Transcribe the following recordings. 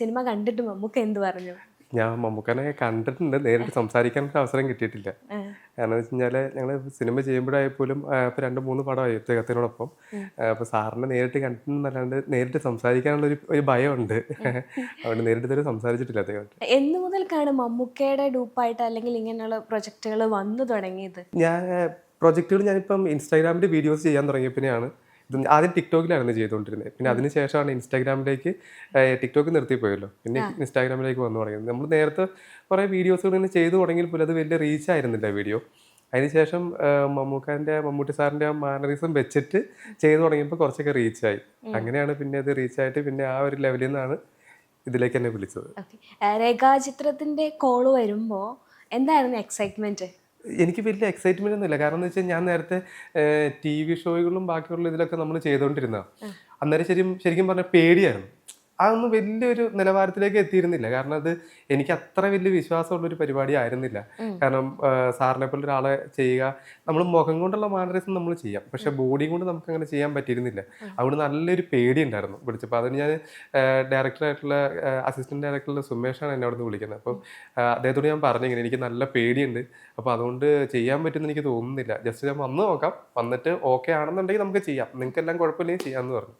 Cinema കണ്ടിട്ട് മമ്മൂക്ക എന്ത് പറഞ്ഞു? ഞാൻ മമ്മൂക്കനെ കണ്ടിട്ടുണ്ട്. നേരിട്ട് സംസാരിക്കാൻ ഒരു അവസരം കിട്ടിയിട്ടില്ല. കാരണം വെച്ച് കഴിഞ്ഞാൽ ഞങ്ങൾ സിനിമ ചെയ്യുമ്പോഴായാൽ പോലും ഇപ്പോൾ രണ്ട് മൂന്ന് പടമായി അദ്ദേഹത്തിനോടൊപ്പം അപ്പോൾ സാറിനെ നേരിട്ട് കണ്ടിട്ടുണ്ടെന്നല്ലാണ്ട് നേരിട്ട് സംസാരിക്കാനുള്ള ഒരു ഒരു ഭയമുണ്ട്. അതുകൊണ്ട് നേരിട്ട് ഇതുവരെ സംസാരിച്ചിട്ടില്ല അദ്ദേഹം എന്ന് മുതൽക്കാണ് മമ്മൂക്കയുടെ ഡൂപ്പായിട്ട് അല്ലെങ്കിൽ ഇങ്ങനെയുള്ള പ്രൊജക്റ്റുകൾ വന്നു തുടങ്ങിയത്? ഞാൻ പ്രൊജക്റ്റുകൾ ഞാനിപ്പം ഇൻസ്റ്റാഗ്രാമിൽ വീഡിയോസ് ചെയ്യാൻ തുടങ്ങിയപ്പോഴാണ് ഇത് ആദ്യം ടിക്ടോക്കിലായിരുന്നു ചെയ്തുകൊണ്ടിരുന്നത്. പിന്നെ അതിന് ശേഷമാണ് ഇൻസ്റ്റാഗ്രാമിലേക്ക് ടിക്ടോക്ക് നിർത്തിപ്പോയല്ലോ. പിന്നെ ഇൻസ്റ്റാഗ്രാമിലേക്ക് വന്നു തുടങ്ങിയത്. നമ്മൾ നേരത്തെ കുറേ വീഡിയോസുകൾ ഇങ്ങനെ ചെയ്തു തുടങ്ങിയിൽ പോലും അത് വലിയ റീച്ച് ആയിരുന്നില്ല വീഡിയോ അതിനുശേഷം മമ്മൂക്കാന്റെ മമ്മൂട്ടി സാറിന്റെ ആ മാനറിസം വെച്ചിട്ട് ചെയ്തു തുടങ്ങിയപ്പോൾ കുറച്ചൊക്കെ റീച്ചായി അങ്ങനെയാണ് പിന്നെ അത് റീച്ചായിട്ട് പിന്നെ ആ ഒരു ലെവലിൽ നിന്നാണ് ഇതിലേക്ക് എന്നെ വിളിച്ചത്. രേഖാചിത്രത്തിന്റെ കോൾ വരുമ്പോൾ എന്തായിരുന്നു എക്സൈറ്റ്മെന്റ് എനിക്ക് വലിയ എക്സൈറ്റ്മെന്റ് ഒന്നുമില്ല. കാരണം എന്ന് വെച്ചാൽ ഞാൻ നേരത്തെ ടി വി ഷോകളും ബാക്കിയുള്ള ഇതിലൊക്കെ നമ്മൾ ചെയ്തുകൊണ്ടിരുന്ന അന്നേരം ശരിക്കും ശരിക്കും പറഞ്ഞാൽ പേടിയായിരുന്നു. അതൊന്നും വലിയൊരു നിലവാരത്തിലേക്ക് എത്തിയിരുന്നില്ല. കാരണം അത് എനിക്ക് അത്ര വലിയ വിശ്വാസമുള്ളൊരു പരിപാടി ആയിരുന്നില്ല. കാരണം സാറിനെ പോലെ ഒരാളെ ചെയ്യുക നമ്മൾ മുഖം കൊണ്ടുള്ള മാനറിസം നമ്മൾ ചെയ്യാം. പക്ഷെ ബോഡി കൊണ്ട് നമുക്ക് അങ്ങനെ ചെയ്യാൻ പറ്റിയിരുന്നില്ല. അവിടെ നല്ലൊരു പേടി ഉണ്ടായിരുന്നു വിളിച്ചപ്പോൾ. അതിന് ഞാൻ ഡയറക്ടറായിട്ടുള്ള അസിസ്റ്റന്റ് ഡയറക്ടറുള്ള സുമേഷാണ് എന്നെ അവിടുന്ന് വിളിക്കുന്നത്. അപ്പം അദ്ദേഹത്തോട് ഞാൻ പറഞ്ഞു ഇങ്ങനെ എനിക്ക് നല്ല പേടിയുണ്ട്. അപ്പോൾ അതുകൊണ്ട് ചെയ്യാൻ പറ്റുമെന്ന് എനിക്ക് തോന്നുന്നില്ല. ജസ്റ്റ് ഞാൻ വന്ന് നോക്കാം. വന്നിട്ട് ഓക്കെ ആണെന്നുണ്ടെങ്കിൽ നമുക്ക് ചെയ്യാം. നിങ്ങൾക്കെല്ലാം കുഴപ്പമില്ലെങ്കിൽ ചെയ്യാമെന്ന് പറഞ്ഞു.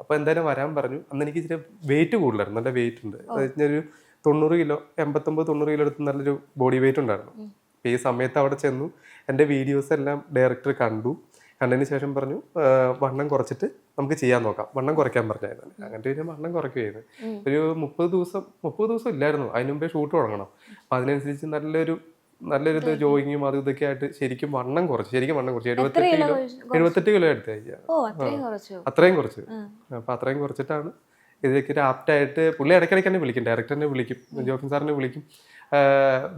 അപ്പോൾ എന്തായാലും വരാൻ പറഞ്ഞു. അന്ന് എനിക്ക് ഇച്ചിരി വെയിറ്റ് കൂടുതലായിരുന്നു. നല്ല വെയിറ്റ് ഉണ്ട്. അത് വെച്ചാൽ ഒരു തൊണ്ണൂറ് കിലോ എൺപത്തൊമ്പത് തൊണ്ണൂറ് കിലോ എടുത്ത് നല്ലൊരു ബോഡി വെയിറ്റ് ഉണ്ടായിരുന്നു. അപ്പോൾ ഈ സമയത്ത് അവിടെ ചെന്നു. എന്റെ വീഡിയോസ് എല്ലാം ഡയറക്ടർ കണ്ടു. കണ്ടതിന് ശേഷം പറഞ്ഞു വണ്ണം കുറച്ചിട്ട് നമുക്ക് ചെയ്യാൻ നോക്കാം. വണ്ണം കുറയ്ക്കാൻ പറഞ്ഞായിരുന്നു. അങ്ങനെ പിന്നെ വണ്ണം കുറയ്ക്കുകയായിരുന്നു. ഒരു മുപ്പത് ദിവസം മുപ്പത് ദിവസം ഇല്ലായിരുന്നു. അതിനുമുമ്പേ ഷൂട്ട് തുടങ്ങണം. അപ്പം അതിനനുസരിച്ച് നല്ലൊരു നല്ലൊരു ഇത് ജോയിങ്ങും അതും ഇതൊക്കെ ആയിട്ട് ശരിക്കും വണ്ണം കുറച്ച് ശരിക്കും വണ്ണം കുറച്ച്. എഴുപത്തെട്ട് കിലോ? എഴുപത്തെട്ട് കിലോ എടുത്ത് കഴിക്കുക ഓ അത്രയും കുറച്ചു. അത്രയും കുറച്ച്. അപ്പൊ അത്രയും കുറച്ചിട്ടാണ് ഇതിലേക്ക് ഒരു ആപ്റ്റായിട്ട് പുള്ളി ഇടയ്ക്കിടയ്ക്ക് തന്നെ വിളിക്കും. ഡയറക്ടറിനെ വിളിക്കും ജോഫിൻ സാറിനെ വിളിക്കും.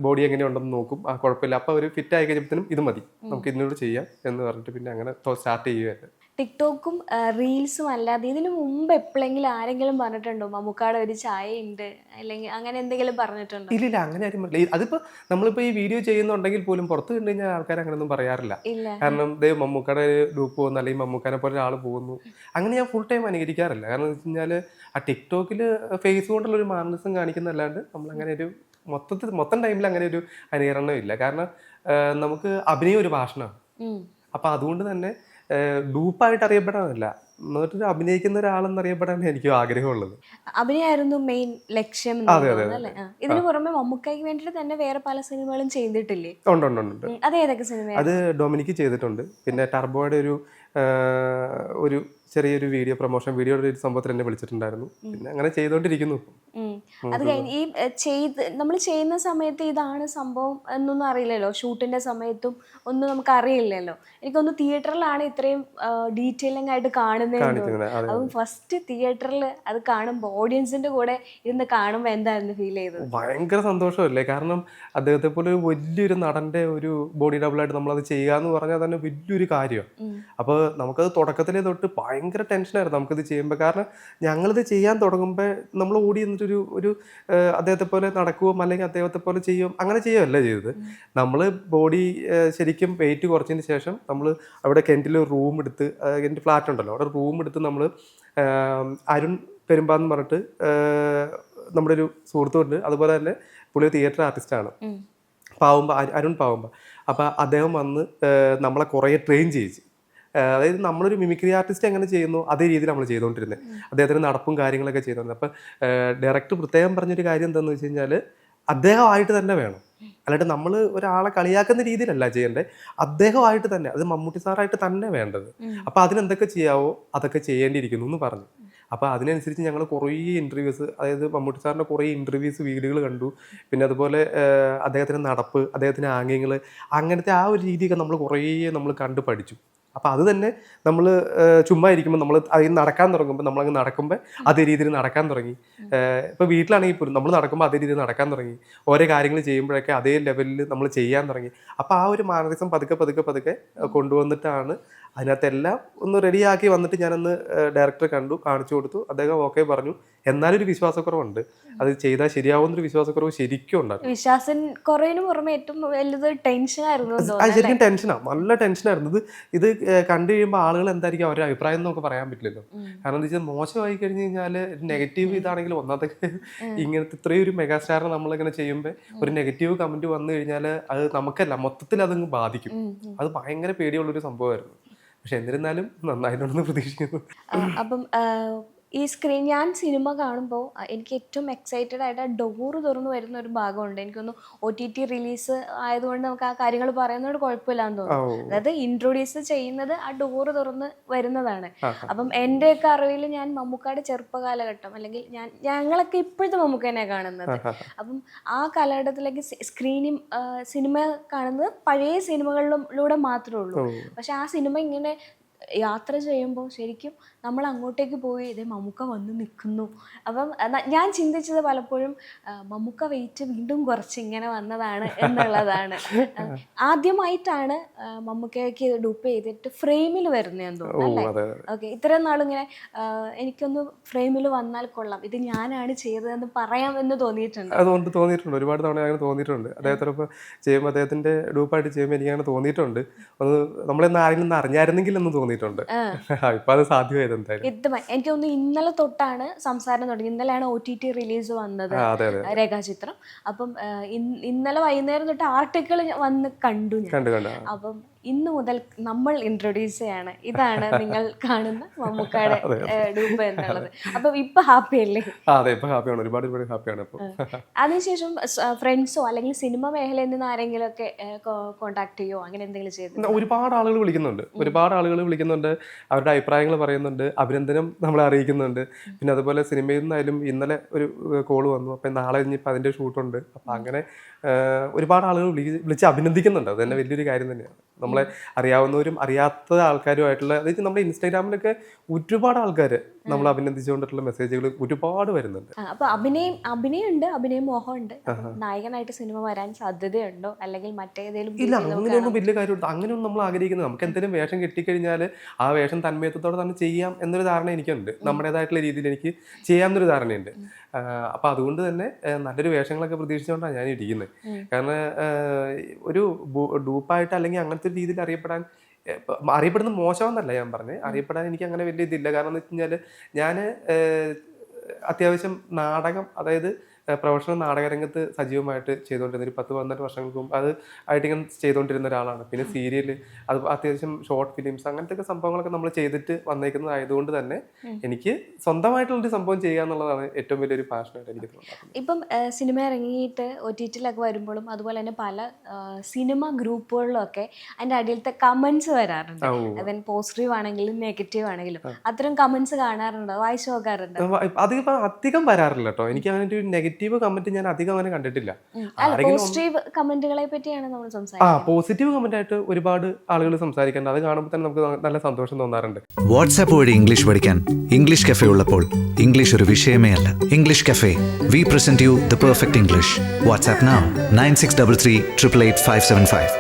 ബോഡി എങ്ങനെയുണ്ടെന്ന് നോക്കും. ആ കുഴപ്പമില്ല. അപ്പൊ അവർ ഫിറ്റ് ആയി കഴിഞ്ഞപ്പോഴത്തേനും ഇത് മതി. നമുക്ക് ഇതിനോട് ചെയ്യാം എന്ന് പറഞ്ഞിട്ട് പിന്നെ അങ്ങനെ സ്റ്റാർട്ട് ചെയ്യുമായിരുന്നു ടിക്ടോക്കും റീൽസും അല്ലാതെ ഇതിനു മുമ്പ് എപ്പോഴെങ്കിലും ആരെങ്കിലും പറഞ്ഞിട്ടുണ്ടോ? മമ്മൂക്കാടെ ഒരു ചായ ഉണ്ട് അല്ലെങ്കിൽ അങ്ങനെ എന്തെങ്കിലും പറഞ്ഞിട്ടുണ്ടോ? ഇല്ല അങ്ങനെ ആരും പറഞ്ഞില്ല. അതിപ്പോ നമ്മളിപ്പോ ഈ വീഡിയോ ചെയ്യുന്നുണ്ടെങ്കിൽ പോലും പുറത്ത് കണ്ടു കഴിഞ്ഞാൽ ആൾക്കാർ അങ്ങനെയൊന്നും പറയാറില്ല. കാരണം ദേ മമ്മൂക്കയുടെ ഡൂപ്പ് പോകുന്നു അല്ലെങ്കിൽ മമ്മൂക്കാനെ പോലെ ഒരാൾ പോകുന്നു. അങ്ങനെ ഞാൻ ഫുൾ ടൈം അനുകരിക്കാറില്ല. കാരണം എന്ന് വെച്ച് കഴിഞ്ഞാൽ ആ ടിക്ടോക്കിൽ ഫേസ് കൊണ്ടുള്ള ഒരു മാനസം കാണിക്കുന്നതല്ലാണ്ട് നമ്മൾ അങ്ങനെ ഒരു മൊത്തത്തിൽ മൊത്തം ടൈമിൽ അങ്ങനെ ഒരു അനുകരണം ഇല്ല. കാരണം നമുക്ക് അഭിനയം ഒരു ഭാഷണമാണ് അപ്പൊ അതുകൊണ്ട് തന്നെ ഡൂപ്പായിട്ട് അറിയപ്പെടാനല്ല. എന്നിട്ട് അഭിനയിക്കുന്ന ഒരാളെന്ന് അറിയപ്പെടാനാണ് എനിക്ക് ആഗ്രഹമുള്ളത്. അഭിനയായിരുന്നു മെയിൻ ലക്ഷ്യം ഇതിനു പുറമെ മമ്മൂക്കായ്ക്ക് വേണ്ടിയിട്ട് തന്നെ വേറെ പല സിനിമകളും ചെയ്തിട്ടില്ലേ? ഉണ്ട് ഉണ്ട് ഉണ്ട് ഉം, അത് ഏതൊക്കെ സിനിമ അത് ഡൊമിനിക്ക് ചെയ്തിട്ടുണ്ട്. പിന്നെ ടർബോയുടെ ഒരു ഒരു ചെറിയൊരു വീഡിയോ പ്രൊമോഷൻ വീഡിയോയുടെ ഒരു സംഭവത്തിൽ എന്നെ വിളിച്ചിട്ടുണ്ടായിരുന്നു. പിന്നെ അങ്ങനെ ചെയ്തുകൊണ്ടിരിക്കുന്നു ഇപ്പം. അത് കഴിഞ്ഞ് ഈ ചെയ്ത് നമ്മൾ ചെയ്യുന്ന സമയത്ത് ഇതാണ് സംഭവം എന്നൊന്നും അറിയില്ലല്ലോ. ഷൂട്ടിന്റെ സമയത്തും ഒന്നും നമുക്ക് അറിയില്ലല്ലോ. എനിക്കൊന്ന് തിയേറ്ററിലാണ് ഇത്രയും ഡീറ്റെയിലിംഗ് ആയിട്ട് കാണുന്നത് അതും ഫസ്റ്റ് തിയേറ്ററിൽ അത് കാണുമ്പോൾ ഓഡിയൻസിന്റെ കൂടെ ഇരുന്ന് കാണുമ്പോൾ എന്തായിരുന്നു ഫീൽ ചെയ്തത്? ഭയങ്കര സന്തോഷമല്ലേ? കാരണം അദ്ദേഹത്തെ പോലെ ഒരു വലിയൊരു നടന്റെ ഒരു ബോഡി ഡബിൾ ആയിട്ട് നമ്മൾ അത് ചെയ്യുക എന്ന് പറഞ്ഞാൽ തന്നെ വലിയൊരു കാര്യമാണ് അപ്പോൾ നമുക്കത് തുടക്കത്തിലേ തൊട്ട് ഭയങ്കര ടെൻഷനായിരുന്നു നമുക്കിത് ചെയ്യുമ്പോൾ കാരണം ഞങ്ങളിത് ചെയ്യാൻ തുടങ്ങുമ്പോൾ നമ്മൾ ഓടി എന്നിട്ടൊരു ഒരു അദ്ദേഹത്തെ പോലെ നടക്കുകയും അല്ലെങ്കിൽ അദ്ദേഹത്തെ പോലെ ചെയ്യും അങ്ങനെ ചെയ്യുകയല്ല ചെയ്തത്. നമ്മൾ ബോഡി ശരിക്കും വെയിറ്റ് കുറച്ചതിന് ശേഷം നമ്മൾ അവിടെ കെന്റിൽ റൂം എടുത്ത് എന്റെ ഫ്ലാറ്റ് ഉണ്ടല്ലോ അവിടെ റൂം എടുത്ത് നമ്മൾ അരുൺ പെരുമ്പാന്ന് പറഞ്ഞിട്ട് നമ്മുടെ ഒരു സുഹൃത്തുണ്ട്. അതുപോലെ തന്നെ പുള്ളി തിയേറ്റർ ആർട്ടിസ്റ്റാണ്. പാവുമ്പ അരുൺ പാവുമ്പ. അപ്പോൾ അദ്ദേഹം വന്ന് നമ്മളെ കുറേ ട്രെയിൻ ചെയ്യിച്ച്. അതായത് നമ്മളൊരു മിമിക്രി ആർട്ടിസ്റ്റ് എങ്ങനെ ചെയ്യുന്നു അതേ രീതിയിൽ നമ്മൾ ചെയ്തുകൊണ്ടിരുന്നത്. അദ്ദേഹത്തിന് നടപ്പും കാര്യങ്ങളൊക്കെ ചെയ്തുകൊണ്ട് അപ്പം ഡയറക്ടർ പ്രത്യേകം പറഞ്ഞൊരു കാര്യം എന്താണെന്ന് വെച്ച് കഴിഞ്ഞാൽ അദ്ദേഹമായിട്ട് തന്നെ വേണം. അല്ലാണ്ട് നമ്മൾ ഒരാളെ കളിയാക്കുന്ന രീതിയിലല്ല ചെയ്യേണ്ടത്. അദ്ദേഹമായിട്ട് തന്നെ അത് മമ്മൂട്ടി സാറായിട്ട് തന്നെ വേണ്ടത്. അപ്പോൾ അതിനെന്തൊക്കെ ചെയ്യാവോ അതൊക്കെ ചെയ്യേണ്ടിയിരിക്കുന്നു എന്ന് പറഞ്ഞു. അപ്പോൾ അതിനനുസരിച്ച് ഞങ്ങൾ കുറേ ഇന്റർവ്യൂസ് അതായത് മമ്മൂട്ടി സാറിന്റെ കുറേ ഇന്റർവ്യൂസ് വീഡിയോകൾ കണ്ടു. പിന്നെ അതുപോലെ അദ്ദേഹത്തിന്റെ നടപ്പ് അദ്ദേഹത്തിന്റെ ആംഗ്യങ്ങൾ അങ്ങനത്തെ ആ ഒരു രീതിയൊക്കെ നമ്മൾ കുറേ നമ്മൾ കണ്ട് പഠിച്ചു. അപ്പോൾ അത് തന്നെ നമ്മൾ ചുമ്മാ ഇരിക്കുമ്പോൾ നമ്മൾ അതിൽ നടക്കാൻ തുടങ്ങുമ്പോൾ നമ്മളങ്ങ് നടക്കുമ്പോൾ അതേ രീതിയിൽ നടക്കാൻ തുടങ്ങി. ഇപ്പോൾ വീട്ടിലാണെങ്കിൽ പോലും നമ്മൾ നടക്കുമ്പോൾ അതേ രീതിയിൽ നടക്കാൻ തുടങ്ങി. ഓരോ കാര്യങ്ങൾ ചെയ്യുമ്പോഴൊക്കെ അതേ ലെവലിൽ നമ്മൾ ചെയ്യാൻ തുടങ്ങി. അപ്പോൾ ആ ഒരു മാനസികം പതുക്കെ പതുക്കെ പതുക്കെ കൊണ്ടുവന്നിട്ടാണ് അതിനകത്തെല്ലാം ഒന്ന് റെഡിയാക്കി വന്നിട്ട് ഞാനൊന്ന് ഡയറക്ടറെ കണ്ടു കാണിച്ചു കൊടുത്തു. അദ്ദേഹം ഓക്കെ പറഞ്ഞു. എന്നാലും ഒരു വിശ്വാസക്കുറവുണ്ട്. അത് ചെയ്താൽ ശരിയാവുന്നൊരു വിശ്വാസക്കുറവ് ശരിക്കും ഉണ്ടായിരുന്നു വിശ്വാസം പുറമെ ഏറ്റവും വലുത് ടെൻഷൻ ആയിരുന്നു എന്ന് അത് ശരിക്കും ടെൻഷനാണ് നല്ല ടെൻഷനായിരുന്നു ഇത് ഇത് കണ്ടു കഴിയുമ്പോൾ ആളുകൾ എന്തായിരിക്കും അവരുടെ അഭിപ്രായം എന്ന് നമുക്ക് പറയാൻ പറ്റില്ലല്ലോ. കാരണം എന്താ വെച്ചാൽ മോശമായി കഴിഞ്ഞ് കഴിഞ്ഞാൽ നെഗറ്റീവ് ഇതാണെങ്കിൽ ഒന്നാമത്തെ ഇങ്ങനത്തെ ഇത്രയും ഒരു മെഗാസ്റ്റാറിനെ നമ്മളിങ്ങനെ ചെയ്യുമ്പോൾ ഒരു നെഗറ്റീവ് കമന്റ് വന്നു കഴിഞ്ഞാൽ അത് നമുക്കല്ല മൊത്തത്തിൽ അതങ്ങ് ബാധിക്കും. അത് ഭയങ്കര പേടിയുള്ളൊരു സംഭവമായിരുന്നു. പക്ഷെ എന്നിരുന്നാലും നന്നായിട്ടുണ്ടെന്ന് പ്രതീക്ഷിക്കുന്നു അപ്പം ഈ സ്ക്രീൻ ഞാൻ സിനിമ കാണുമ്പോൾ എനിക്ക് ഏറ്റവും എക്സൈറ്റഡ് ആയിട്ട് ആ ഡോറ് തുറന്നു വരുന്ന ഒരു ഭാഗമുണ്ട്. എനിക്കൊന്ന് ഒ ടി ടി റിലീസ് ആയതുകൊണ്ട് നമുക്ക് ആ കാര്യങ്ങൾ പറയുന്നതുകൊണ്ട് കുഴപ്പമില്ലാന്ന് തോന്നുന്നു. അതായത് ഇൻട്രൊഡ്യൂസ് ചെയ്യുന്നത് ആ ഡോറ് തുറന്ന് വരുന്നതാണ്. അപ്പം അപ്പം എന്റെയൊക്കെ അറിവിൽ ഞാൻ മമ്മൂക്കയുടെ ചെറുപ്പകാലഘട്ടം അല്ലെങ്കിൽ ഞാൻ ഞങ്ങളൊക്കെ ഇപ്പോഴത്തെ മമ്മൂക്കനെ കാണുന്നത്. അപ്പം ആ കാലഘട്ടത്തിലേക്ക് സ്ക്രീനിൽ സിനിമ കാണുന്നത് പഴയ സിനിമകളിലൂടെ മാത്രമേ ഉള്ളൂ. പക്ഷെ ആ സിനിമ ഇങ്ങനെ യാത്ര ചെയ്യുമ്പോൾ ശരിക്കും നമ്മൾ അങ്ങോട്ടേക്ക് പോയി ഇതേ മമ്മൂക്ക വന്ന് നിൽക്കുന്നു. അപ്പം ഞാൻ ചിന്തിച്ചത് പലപ്പോഴും മമ്മുക്ക വെയിറ്റ് വീണ്ടും കുറച്ച് ഇങ്ങനെ വന്നതാണ് എന്നുള്ളതാണ്. ആദ്യമായിട്ടാണ് മമ്മൂക്കയ്ക്ക് ഡൂപ്പ് ചെയ്തിട്ട് ഫ്രെയിമിൽ വരുന്നതെന്ന് തോന്നുന്നു അല്ലേ? ഓക്കെ ഇത്രയും നാളിങ്ങനെ എനിക്കൊന്ന് ഫ്രെയിമിൽ വന്നാൽ കൊള്ളാം ഇത് ഞാനാണ് ചെയ്തതെന്ന് പറയാം എന്ന് തോന്നിയിട്ടുണ്ട്. അതുകൊണ്ട് തോന്നിയിട്ടുണ്ട് ഒരുപാട് തവണ അങ്ങനെ തോന്നിയിട്ടുണ്ട്. അദ്ദേഹത്തിനൊപ്പം ചെയ്യുമ്പോൾ അദ്ദേഹത്തിന്റെ ഡൂപ്പായിട്ട് ചെയ്യുമ്പോൾ എനിക്കങ്ങനെ തോന്നിയിട്ടുണ്ട്. അത് നമ്മളെന്ന് ആരെങ്കിലും അറിഞ്ഞായിരുന്നെങ്കിൽ എന്ന് തോന്നിയിട്ടുണ്ട് ഇപ്പൊ അത് സാധ്യമായത് എന്തായാലും. എനിക്ക് തോന്നുന്നു ഇന്നലെ തൊട്ടാണ് സംസാരം തുടങ്ങി ഇന്നലെയാണ് ഒ ടി ടി റിലീസ് വന്നത് രേഖാചിത്രം. അപ്പം ഇന്നലെ വൈകുന്നേരം തൊട്ട് ആർട്ടിക്കിൾ വന്ന് കണ്ടു കണ്ട അപ്പം ഇന്ന് മുതൽ നമ്മൾ ഇൻട്രൊഡ്യൂസ് ചെയ്യാണ്. ഇതാണ് നിങ്ങൾ കാണുന്ന മമ്മൂക്കയുടെ ഡൂപ്പ് എന്നുള്ളത്. അപ്പൊ ഇപ്പൊ ഹാപ്പി അല്ലേ? അതെ ഇപ്പൊ ഹാപ്പിയാണ് ഒരുപാട് ഒരുപാട് ഹാപ്പിയാണ് ഇപ്പൊ. അതിനുശേഷം ഫ്രണ്ട്സോ അല്ലെങ്കിൽ സിനിമ മേഖലയിൽ നിന്ന് ആരെങ്കിലും ഒക്കെ കോണ്ടാക്ട് ചെയ്യോ? അങ്ങനെ എന്തെങ്കിലും ചെയ്തു ഒരുപാട് ആളുകൾ വിളിക്കുന്നുണ്ട്. ഒരുപാട് ആളുകൾ വിളിക്കുന്നുണ്ട്. അവരുടെ അഭിപ്രായങ്ങൾ പറയുന്നുണ്ട്. അഭിനന്ദനം നമ്മളെ അറിയിക്കുന്നുണ്ട്. പിന്നെ അതുപോലെ സിനിമയിൽ നിന്നായാലും ഇന്നലെ ഒരു കോൾ വന്നു. അപ്പം നാളെ ഇനിയിപ്പോൾ അതിന്റെ ഷൂട്ടുണ്ട് അപ്പം അങ്ങനെ ഒരുപാട് ആളുകൾ വിളി വിളിച്ച് അഭിനന്ദിക്കുന്നുണ്ട്. അത് തന്നെ വലിയൊരു കാര്യം തന്നെയാണ്. നമ്മളെ അറിയാവുന്നവരും അറിയാത്ത ആൾക്കാരുമായിട്ടുള്ള അതായത് നമ്മുടെ ഇൻസ്റ്റാഗ്രാമിലൊക്കെ ഒരുപാട് ആൾക്കാർ നമ്മൾ അഭിനന്ദിച്ചുകൊണ്ടിട്ടുള്ള മെസ്സേജുകൾ ഒരുപാട് വരുന്നുണ്ട്. അപ്പൊ അഭിനയം അഭിനയമുണ്ട് അഭിനയം മോഹമുണ്ട്. നായകനായിട്ട് സിനിമ വരാൻ സാധ്യതയുണ്ടോ? അല്ലെങ്കിൽ മറ്റേതെങ്കിലും ഇല്ല അങ്ങനെയൊന്നും വലിയ കാര്യമുണ്ട് അങ്ങനെയൊന്നും നമ്മൾ ആഗ്രഹിക്കുന്നത് നമുക്ക് എന്തെങ്കിലും വേഷം കിട്ടിക്കഴിഞ്ഞാൽ ആ വേഷം തന്മയത്വത്തോടെ തന്നെ ചെയ്യാം എന്നൊരു ധാരണ എനിക്കുണ്ട്. നമ്മുടേതായിട്ടുള്ള രീതിയിൽ എനിക്ക് ചെയ്യാം എന്നൊരു ധാരണയുണ്ട് അപ്പൊ അതുകൊണ്ട് തന്നെ നല്ലൊരു വേഷങ്ങളൊക്കെ പ്രതീക്ഷിച്ചുകൊണ്ടാണ് ഞാൻ ഇരിക്കുന്നത്. കാരണം ഒരു ഡൂപ്പായിട്ട് അല്ലെങ്കിൽ അങ്ങനത്തെ ഒരു രീതിയിൽ അറിയപ്പെടാൻ അറിയപ്പെടുന്നത് മോശമെന്നല്ല ഞാൻ പറഞ്ഞത് അറിയപ്പെടാൻ എനിക്ക് അങ്ങനെ വലിയ ഇതില്ല. കാരണം എന്ന് വെച്ച് കഴിഞ്ഞാൽ ഞാൻ അത്യാവശ്യം നാടകം അതായത് പ്രൊഫഷണൽ നാടകരംഗത്ത് സജീവമായിട്ട് ചെയ്തുകൊണ്ടിരുന്ന ഒരു പത്ത് പന്ത്രണ്ട് വർഷങ്ങൾക്ക് മുമ്പ് അത് ആയിട്ട് ഇങ്ങനെ ചെയ്തുകൊണ്ടിരുന്ന ഒരാളാണ്. പിന്നെ സീരിയൽ അത് അത്യാവശ്യം ഷോർട്ട് ഫിലിംസ് അങ്ങനത്തെ ഒക്കെ സംഭവങ്ങളൊക്കെ നമ്മൾ ചെയ്തിട്ട് വന്നേക്കുന്നതായതുകൊണ്ട് തന്നെ എനിക്ക് സ്വന്തമായിട്ടുള്ള ഒരു സംഭവം ചെയ്യുക എന്നുള്ളതാണ് ഏറ്റവും വലിയൊരു പാഷനായിട്ട് എനിക്ക് തോന്നുന്നത്. ഇപ്പം സിനിമ ഇറങ്ങിയിട്ട് ഒ ടി ടിയിലൊക്കെ വരുമ്പോഴും അതുപോലെ തന്നെ പല സിനിമ ഗ്രൂപ്പുകളിലും ഒക്കെ അതിന്റെ അടിയിലത്തെ കമൻസ് വരാറുണ്ട്. അതിന് പോസിറ്റീവ് ആണെങ്കിലും നെഗറ്റീവ് ആണെങ്കിലും അത്തരം കമൻസ് കാണാറുണ്ടോ? വായിച്ചു നോക്കാറുണ്ടോ? അധികം വരാറില്ല കേട്ടോ എനിക്ക് അങ്ങനെ ഒരു നെഗറ്റീവ് കമന്റ് ഞാൻ അധികം അങ്ങനെ കണ്ടിട്ടില്ല. പോസിറ്റീവ് കമന്റുകളെ പറ്റിയാണ് നമ്മൾ ആ പോസിറ്റീവ് കമന്റ് ആയിട്ട് ഒരുപാട് ആളുകൾ സംസാരിക്കുന്നുണ്ട് അത് കാണുമ്പോൾ തന്നെ നമുക്ക് നല്ല സന്തോഷം തോന്നാറുണ്ട്. വാട്സ്ആപ്പ് വഴി ഇംഗ്ലീഷ് പഠിക്കാൻ ഇംഗ്ലീഷ് കഫേ ഉള്ളപ്പോൾ ഇംഗ്ലീഷ് ഒരു വിഷയമേ അല്ല. English cafe we present you the perfect English WhatsApp nine six double three triple eight five seven five